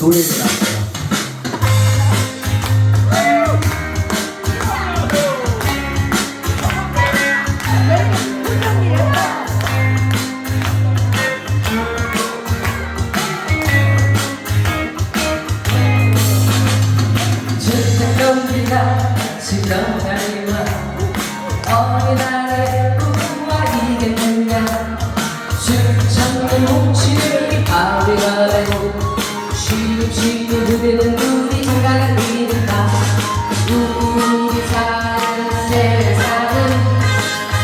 노래를 나왔어요. Happy birthday. 그 주인의 그대는 우리 인간을 믿는다 우리 사는 세상은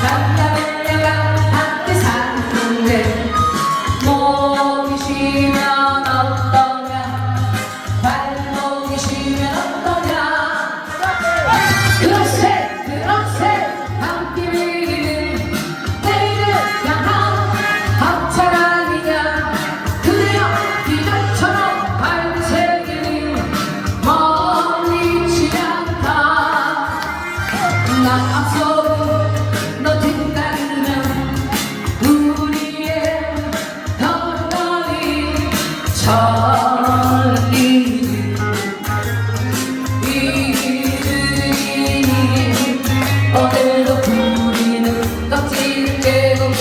남자들과 함께 사는데 몸이 쉬면 어떤 어제도 부리는 껍질을 깨고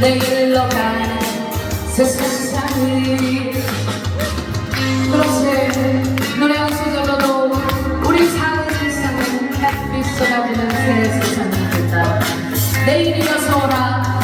내일로 가는 세상이 그렇게 노래 한 소절로도 우리 사는 햇빛 쏟아지는 새 세상이 된다 내일이어서 오라.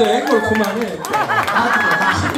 근데 앵콜 그만해. 아, 네.